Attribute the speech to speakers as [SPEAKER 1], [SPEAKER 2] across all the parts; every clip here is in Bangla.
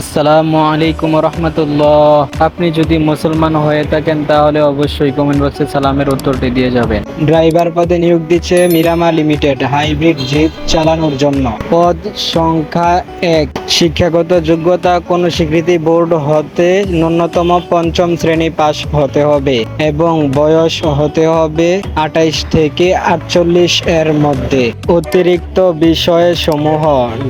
[SPEAKER 1] আসসালামু আলাইকুম রহমতুল্লাহ। আপনি যদি মুসলমান হয়ে থাকেন, তাহলে অবশ্যই কমেন্ট বক্সে সালামের উত্তরটি দিয়ে যাবেন। ড্রাইভার পদে নিয়োগ দিচ্ছে মিরামা লিমিটেড, হাইব্রিড জিপ চালানোর জন্য। পদ সংখ্যা এক, শিক্ষাগত যোগ্যতা কোন স্বীকৃতি বোর্ড হতে ন্যূনতম পঞ্চম শ্রেণি পাস হতে হবে এবং বয়স হতে হবে আঠাইশ থেকে আটচল্লিশ এর মধ্যে। অতিরিক্ত বিষয় সমূহ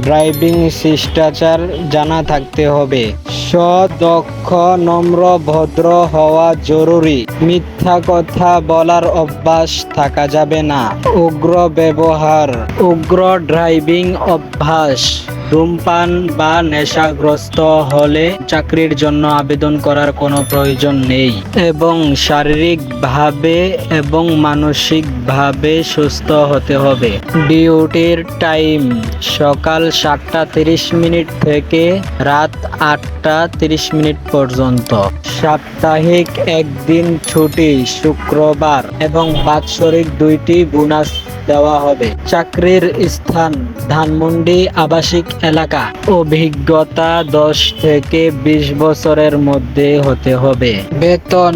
[SPEAKER 1] ড্রাইভিং শিষ্টাচার জানা থাকতে হবে। সদক্ষ, নম্র, ভদ্র হওয়া জরুরি। মিথ্যা কথা বলার অভ্যাস থাকা যাবে না। উগ্র ব্যবহার, উগ্র ড্রাইভিং অভ্যাস। ধূমপান বা নেশাগ্রস্ত হলে চাকরির জন্য আবেদন করার কোনো প্রয়োজন নেই। এবং শারীরিকভাবে এবং মানসিকভাবে সুস্থ হতে হবে। ডিউটির টাইম সকাল সাতটা তিরিশ মিনিট থেকে রাত আটটা তিরিশ মিনিট পর্যন্ত। সাপ্তাহিক একদিন ছুটি, শুক্রবার এবং বাৎসরিক দুইটি বোনাস দেওয়া হবে। চাকরির স্থান ধানমন্ডি আবাসিক এলাকা। অভিজ্ঞতা দশ থেকে বিশ বছরের মধ্যে হতে হবে। বেতন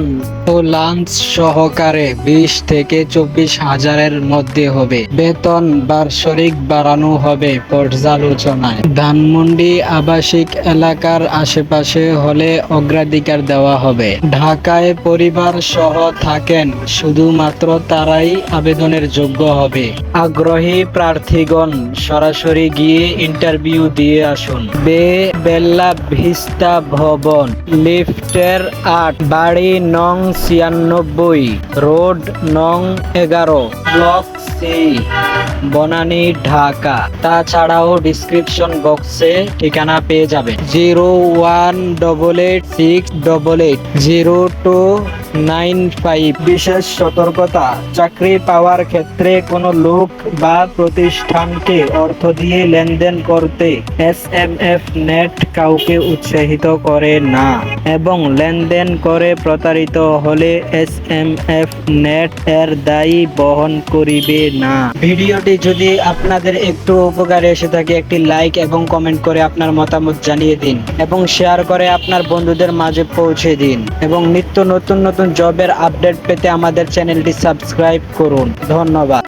[SPEAKER 1] ও লাঞ্চ সহকারে বিশ থেকে চব্বিশ হাজারের মধ্যে হবে। বেতন বার্ষরিক বাড়ানো হবে পর্যালোচনায়। ধানমন্ডি আবাসিক এলাকার আশেপাশে হলে অগ্রাধিকার দেওয়া হবে। ঢাকায় পরিবার সহ থাকেন, শুধুমাত্র তারাই আবেদনের যোগ্য হবে। আগ্রহী প্রার্থীগণ সরাসরি গিয়ে ইন্টারভিউ দিয়ে আসুন। বে বেল্লা ভিস্তা ভবন, লিফটের আট, বাড়ি নং ছিয়ানব্বই, রোড নং এগারো, ব্লক সি বনানী ঢাকা। তাছাড়াও ডিসক্রিপশন বক্সে ঠিকানা পেয়ে যাবেন। Zero one double eight six double eight zero two nine five বিশেষ সতর্কতা, চাকরি পাওয়ার ক্ষেত্রে কোনো লোক বা প্রতিষ্ঠানকে অর্থ দিয়ে লেনদেন করতে এস এম এফ নেট কাউকে উৎসাহিত করে না। এবং লেনদেন করে প্রতারিত হলে এস এম এফ নেট এর দায়ী বহন করিবে না। ভিডিওটি যদি আপনাদের একটু উপকারে এসে থাকে, একটি লাইক এবং কমেন্ট করে আপনার মতামত জানিয়ে দিন এবং শেয়ার করে আপনার বন্ধুদের মাঝে পৌঁছে দিন এবং নিত্য নতুন নতুন জবের আপডেট পেতে আমাদের চ্যানেলটি সাবস্ক্রাইব করুন। ধন্যবাদ।